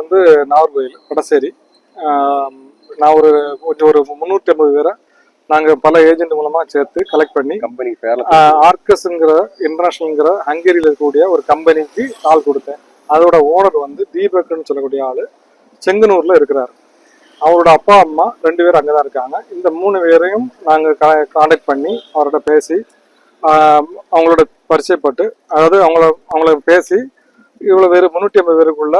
வந்து நாகர்கோயில் வடசேரி. நான் ஒரு கொஞ்சம் ஒரு முந்நூற்றி ஐம்பது பேரை நாங்கள் பல ஏஜென்ட் மூலமாக சேர்த்து கலெக்ட் பண்ணி கம்பெனி ஆர்கஸ்ங்கிற இன்டர்நேஷனல்ங்கிற ஹங்கேரியில் இருக்கக்கூடிய ஒரு கம்பெனிக்கு ஆள் கொடுத்தேன். அதோட ஓனர் வந்து தீபக்னு சொல்லக்கூடிய ஆள் செங்கனூரில் இருக்கிறார். அவரோட அப்பா அம்மா ரெண்டு பேரும் அங்கே தான் இருக்காங்க. இந்த மூணு பேரையும் நாங்கள் காண்டாக்ட் பண்ணி அவரோட பேசி அவங்களோட பரிச்சயப்பட்டு அதாவது அவங்கள அவங்கள பேசி இவ்வளோ பேர் முந்நூற்றி ஐம்பது பேருக்குள்ள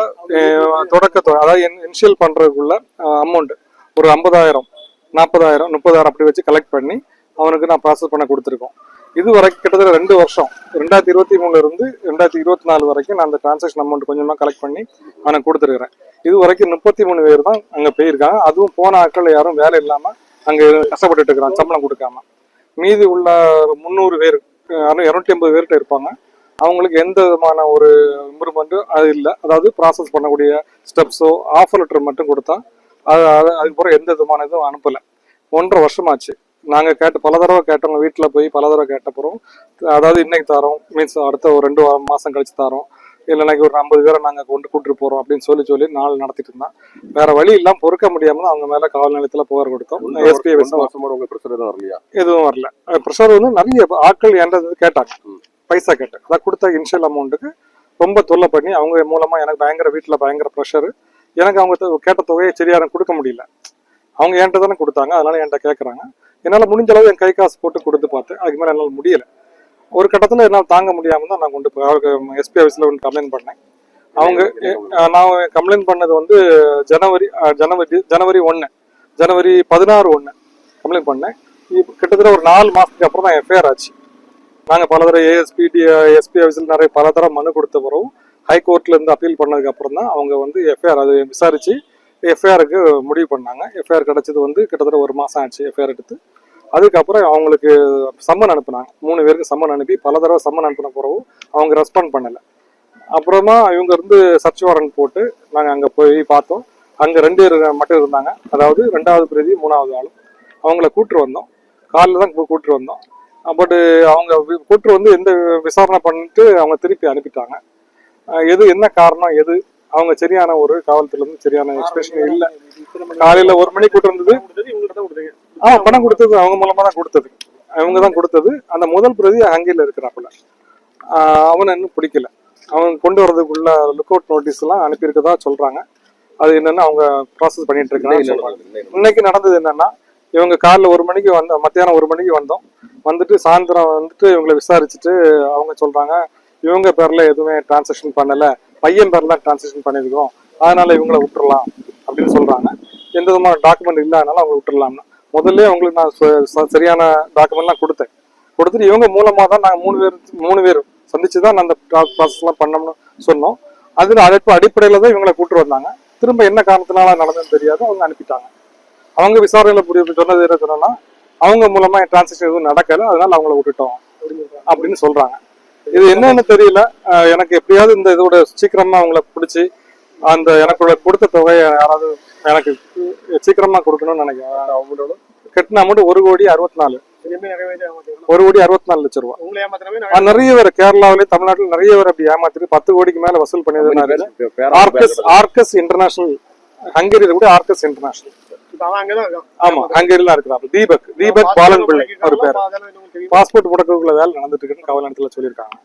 தொடக்கத்தொகை அதாவது இனிஷியல் பண்ணுறதுக்குள்ள அமௌண்ட் ஒரு ஐம்பதாயிரம் நாற்பதாயிரம் முப்பதாயிரம் அப்படி வச்சு கலெக்ட் பண்ணி அவனுக்கு நான் ப்ராசஸ் பண்ண கொடுத்துருக்கோம். இது வரைக்கும் கிட்டத்தட்ட ரெண்டு வருஷம். ரெண்டாயிரத்தி இருபத்தி மூணுல இருந்து ரெண்டாயிரத்தி இருபத்தி நாலு வரைக்கும் நான் அந்த டிரான்சாக்ஷன் அமௌண்ட் கொஞ்சமாக கலெக்ட் பண்ணி அவனுக்கு கொடுத்துருக்கிறேன். இது வரைக்கும் முப்பத்தி மூணு பேர் தான் அங்கே போயிருக்காங்க. அதுவும் போன ஆட்கள் யாரும் வேலை இல்லாமல் அங்கே கஷ்டப்பட்டுட்டு இருக்கிறாங்க சம்பளம் கொடுக்காம. மீதி உள்ள முந்நூறு பேர் இரநூத்தி ஐம்பது பேர்கிட்ட இருப்பாங்க. அவங்களுக்கு எந்த விதமான ஒரு இம்ப்ரூவ்மெண்ட்டும் அது இல்லை. அதாவது ப்ராசஸ் பண்ணக்கூடிய ஸ்டெப்ஸோ ஆஃபர் லெட்டர் மட்டும் கொடுத்தா அது அது அதுக்கப்புறம் எந்த விதமான இதுவும் அனுப்பலை. ஒன்றரை வருஷமாச்சு. நாங்கள் கேட்டு பல தடவை கேட்டவங்க வீட்டில் போய் பல தடவை கேட்டப்புறம் அதாவது இன்னைக்கு தரோம் மீன்ஸ் அடுத்த ஒரு ரெண்டு மாசம் கழிச்சு தரோம். இல்லைனாக்கி ஒரு ஐம்பது பேரை நாங்கள் கொண்டு கூட்டிட்டு போகிறோம் அப்படின்னு சொல்லி சொல்லி நாள் நடத்திட்டு இருந்தான் வேற வழி இல்லாமல் பொறுக்க முடியாமல் அவங்க மேலே காவல் நிலையத்தில் புகார் கொடுத்தோம். எஸ்பி ரெண்டு வருஷமா உங்க பிரச்சனை எதுவும் வரலையா? எதுவும் வரல. ப்ரெஷர் வந்து நிறைய ஆட்கள் என்கிட்ட கேட்டாங்க. பைசா கேட்டு அதான் கொடுத்த இனிஷியல் அமௌண்ட்டுக்கு ரொம்ப தொல்லை பண்ணி அவங்க மூலமாக எனக்கு பயங்கர வீட்டில் பயங்கர ப்ரெஷரு எனக்கு அவங்க தொ- கேட்ட தொகையை சரியா கொடுக்க முடியல. அவங்க என்கிட்ட தானே கொடுத்தாங்க அதனால என்கிட்ட கேட்குறாங்க என்னால் முடிஞ்ச அளவு என் கை காசு போட்டு கொடுத்து பார்த்தேன் அதுக்கு மேலே என்னால் முடியலை. ஒரு கட்டத்தில் என்னால் தாங்க முடியாமல் தான் நான் கொண்டு போய் அவருக்கு எஸ்பி ஆஃபீஸில் ஒன்று கம்ப்ளைண்ட் பண்ணேன். அவங்க நான் கம்ப்ளைண்ட் பண்ணது வந்து ஜனவரி ஜனவரி ஜனவரி ஒன்று ஜனவரி பதினாறு ஒன்று கம்ப்ளைண்ட் பண்ணேன். கிட்டத்தட்ட ஒரு நாலு மாதத்துக்கு அப்புறம் தான் எஃப்ஐஆர் ஆச்சு. நாங்கள் பல தடவை ஏஎஸ்பிடி எஸ்பி ஆஃபீஸில் நிறைய பல தடவை மனு கொடுத்த பிறகு ஹைகோர்ட்லேருந்து அப்பீல் பண்ணதுக்கு அப்புறம் தான் அவங்க வந்து எஃப்ஐஆர் அதை விசாரித்து எஃப்ஐஆருக்கு முடிவு பண்ணாங்க. எஃப்ஐஆர் கிடைச்சது வந்து கிட்டத்தட்ட ஒரு மாதம் ஆச்சு எஃப்ஐஆர் எடுத்து. அதுக்கப்புறம் அவங்களுக்கு சம்மன் அனுப்புனாங்க. மூணு பேருக்கு சம்மன் அனுப்பி பல தடவை சம்மன் அனுப்பின பிறகு அவங்க ரெஸ்பாண்ட் பண்ணலை. அப்புறமா இவங்க இருந்து சர்ச் வாரண்ட் போட்டு நாங்கள் அங்கே போய் பார்த்தோம். அங்கே ரெண்டு பேர் மட்டும் இருந்தாங்க. அதாவது ரெண்டாவது பிரதி மூணாவது ஆளும். அவங்கள கூட்டு வந்தோம். காலைல தான் கூ- கூட்டு வந்தோம். பட் அவங்க வி- கூட்டு வந்து எந்த விசாரணை பண்ணிட்டு அவங்க திருப்பி அனுப்பிட்டாங்க. எது என்ன காரணம் எது? அவங்க சரியான ஒரு காவல்துறையில இருந்து சரியான எக்ஸ்பிரஷன் இல்லை. காலையில ஒரு மணி கூட்டு வந்தது ஆ பணம் கொடுத்தது அவங்க மூலமா தான் கொடுத்தது. அவங்க தான் கொடுத்தது. அந்த முதல் பிரதி ஹங்கில இருக்கிறாப்புல. அவனை இன்னும் பிடிக்கல. அவன் கொண்டு வரதுக்குள்ள லுக் அவுட் நோட்டீஸ் எல்லாம் அனுப்பியிருக்கதா சொல்றாங்க. அது என்னன்னு அவங்க ப்ராசஸ் பண்ணிட்டு இருக்காங்க. இன்னைக்கு நடந்தது என்னன்னா இவங்க காலைல ஒரு மணிக்கு வந்த மத்தியானம் ஒரு மணிக்கு வந்தோம். வந்துட்டு சாயந்தரம் வந்துட்டு இவங்களை விசாரிச்சுட்டு அவங்க சொல்றாங்க இவங்க பேர்ல எதுவுமே டிரான்சாக்ஷன் பண்ணல பையன் பேர்ல டிரான்சாக்ஷன் பண்ணியிருக்கோம் அதனால இவங்கள விட்டுறலாம் அப்படின்னு சொல்றாங்க. எந்த விதமான டாக்குமெண்ட் இல்லாதனால அவங்க விட்டுறலாம்னு. முதல்ல அவங்களுக்கு நான் சரியான டாக்குமெண்ட்லாம் கொடுத்தேன். கொடுத்துட்டு இவங்க மூலமாக தான் நாங்கள் மூணு பேர் மூணு பேர் சந்திச்சு தான் அந்த ப்ராசஸ்லாம் பண்ணோம்னு சொன்னோம். அதில் அழைப்பு அடிப்படையில் தான் இவங்களை கூட்டு வந்தாங்க. திரும்ப என்ன காரணத்தினால நடந்ததுன்னு தெரியாது அவங்க அனுப்பிட்டாங்க. அவங்க விசாரணையில் புரிய சொன்னது என்ன சொன்னோன்னா அவங்க மூலமா டிரான்சாக்ஷன் எதுவும் நடக்கல அதனால அவங்கள விட்டுட்டோம் அப்படின்னு சொல்றாங்க. இது என்னன்னு தெரியல. எனக்கு எப்படியாவது இந்த இதோட சீக்கிரமா அவங்கள பிடிச்சி அந்த எனக்குள்ள கொடுத்த தொகையை யாராவது எனக்கு சீக்கிரமா கொடுக்கணும்னு நினைக்கிறேன். அவங்களோட கட்டின அமௌண்ட் ஒரு கோடி அறுபத்தி நாலு ஒரு கோடி அறுபத்தி நாலு லட்சம் ரூபா ஆஹ் நிறைய பேர் கேரளாவிலே தமிழ்நாட்டுல நிறைய பேர் அப்படி ஏமாத்திட்டு பத்து கோடிக்கு மேல வசூல் பண்ணியது ஆர்கஸ் ஆர்கஸ் இன்டர்நேஷனல் ஹங்கேரியில கூட ஆர்கஸ் இன்டர்நேஷனல். ஆமா ஹங்கேரியில இருக்கிறாங்க தீபக் தீபக் பாலன் பிள்ளை ஒரு பேர். பாஸ்போர்ட் முடக்கக்குள்ள வேலை நடந்துட்டு இருக்குன்னு காவல் நிலையத்துல சொல்லியிருக்காங்க.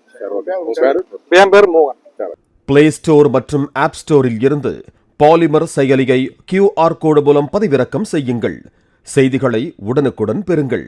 என் பேர் மோகன். பிளே ஸ்டோர் மற்றும் ஆப் ஸ்டோரில் இருந்து பாலிமர் செயலியை கியூஆர் கோடு மூலம் பதிவிறக்கம் செய்யுங்கள். செய்திகளை உடனுக்குடன் பெறுங்கள்.